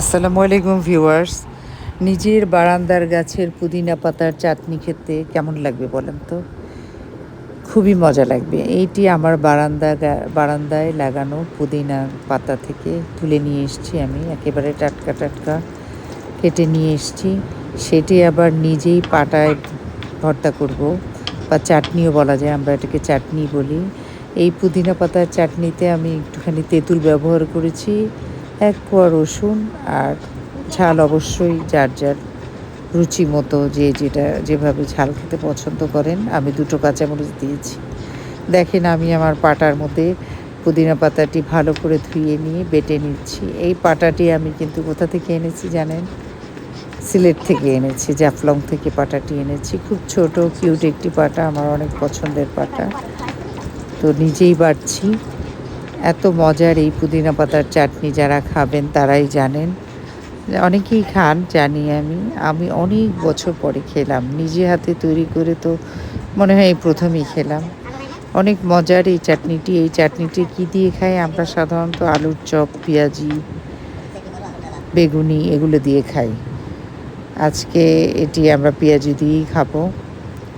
আসসালামু আলাইকুম, ভিউয়ার্স। নিজের বারান্দার গাছের পুদিনা পাতার চাটনি খেতে কেমন লাগবে বলেন তো? খুবই মজা লাগবে। এইটি আমার বারান্দা বারান্দায় লাগানো পুদিনা পাতা থেকে তুলে নিয়ে এসেছি আমি। একেবারে টাটকা টাটকা কেটে নিয়ে এসেছি। সেটি আবার নিজেই পাটায় ভর্তা করব বা চাটনিও বলা যায়, আমরা এটাকে চাটনি বলি। এই পুদিনা পাতার চাটনিতে আমি একটুখানি তেঁতুল ব্যবহার করেছি। এক কোয়া রসুন আর ঝাল অবশ্যই যার যার রুচি মতো যে যেটা যেভাবে ঝাল খেতে পছন্দ করেন, আমি দুটো কাঁচামরিচ দিয়েছি। দেখেন আমি আমার পাটার মধ্যে পুদিনা পাতাটি ভালো করে ধুয়ে নিয়ে বেটে নিচ্ছি। এই পাটাটি আমি কিন্তু কোথা থেকে এনেছি জানেন? সিলেট থেকে এনেছি, জাফলং থেকে পাটাটি এনেছি। খুব ছোট, কিউট একটি পাটা, আমার অনেক পছন্দের পাটা। তো নিজেই বাড়ছি এত মজার এই পুদিনা পাতার চাটনি যারা খাবেন তারাই জানেন। অনেকেই খান, জানি আমি। আমি অনেক বছর পরে খেলাম। নিজে হাতে তৈরি করে তো মনে হয় এই প্রথমেই খেলাম। অনেক মজার এই চাটনিটি। এই চাটনিটি কী দিয়ে খাই আমরা সাধারণত আলুর চপ, পেঁয়াজি, বেগুনি এগুলো দিয়ে খাই। আজকে এটি আমরা পেঁয়াজি দিয়েই খাব।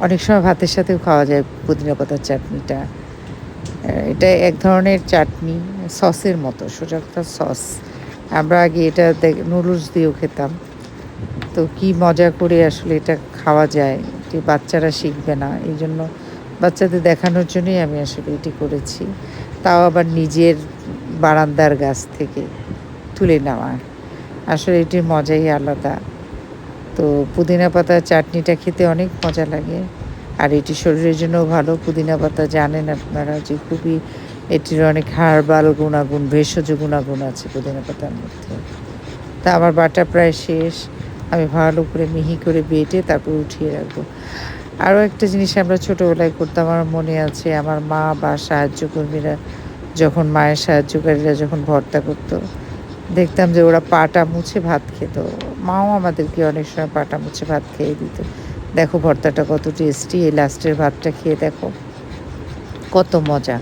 অনেক সময় ভাতের সাথেও খাওয়া যায় পুদিনা পাতার চাটনিটা। এটা এক ধরনের চাটনি, সসের মতো, সোজা কথা সস। আমরা আগে এটা নুডলস দিয়েও খেতাম। তো কি মজা করে আসলে এটা খাওয়া যায়, যে বাচ্চারা শিখবে না। এই জন্য বাচ্চাদের দেখানোর জন্যই আমি আসলে এটি করেছি। তাও আবার নিজের বারান্দার গাছ থেকে তুলে নেওয়া। আসলে এটির মজাই আলাদা। তো পুদিনা পাতার চাটনিটা খেতে অনেক মজা লাগে। আর এটি শরীরের জন্য ভালো। পুদিনা পাতা জানেন আপনারা যে খুবই এটির অনেক হার্বাল গুণাগুণ, ভেষজ গুণাগুণ আছে পুদিনা পাতার মধ্যে। তা আমার বাটা প্রায় শেষ। আমি ভালো করে মিহি করে বেটে তারপর উঠিয়ে রাখব। আরও একটা জিনিস আমরা ছোটোবেলায় করতাম, আমার মনে আছে, আমার মা বা সাহায্যকর্মীরা যখন মায়ের সাহায্যকারীরা যখন ভর্তা করতো, দেখতাম যে ওরা পাটা মুছে ভাত খেত। মাও আমাদেরকে অনেক সময় পাটা মুছে ভাত খেয়ে দিত। দেখো ভর্তাটা কত টেস্টি এই লাস্টের ভাতটা খেয়ে দেখো। কত মজা।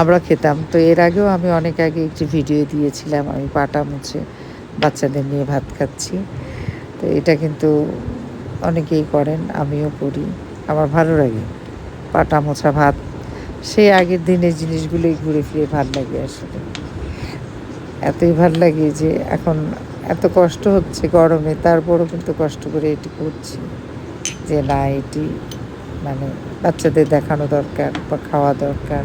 আমরা খেতাম। তো এর আগেও আমি অনেক আগে একটি ভিডিও দিয়েছিলাম, আমি পাটা মুছে বাচ্চাদের নিয়ে ভাত খাচ্ছি। তো এটা কিন্তু অনেকেই করেন, আমিও করি। আমার ভালো লাগে পাটা মোছা ভাত। সেই আগের দিনের জিনিসগুলোই ঘুরে ফিরে ভালো লাগে আসলে। এতই ভালো লাগে যে এখন এত কষ্ট হচ্ছে গরমে, তারপরও কিন্তু কষ্ট করে এটি করছি। যে না, এটি মানে বাচ্চাদের দেখানো দরকার বা খাওয়া দরকার।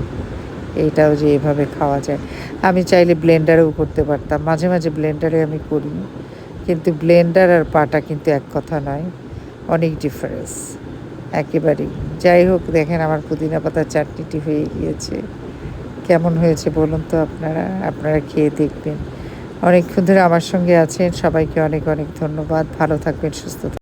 এইটাও যে এভাবে খাওয়া যায়। আমি চাইলে ব্লেন্ডারেও করতে পারতাম। মাঝে মাঝে ব্লেন্ডারে আমি করি। কিন্তু ব্লেন্ডার আর পাটা কিন্তু এক কথা নয়, অনেক ডিফারেন্স একেবারেই। যাই হোক, দেখেন আমার পুদিনা পাতার চাটনিটি হয়ে গিয়েছে। কেমন হয়েছে বলুন তো আপনারা? আপনারা খেয়ে দেখবেন। অনেকক্ষণ ধরে আমার সঙ্গে আছেন। সবাইকে অনেক অনেক ধন্যবাদ। ভালো থাকবেন, সুস্থ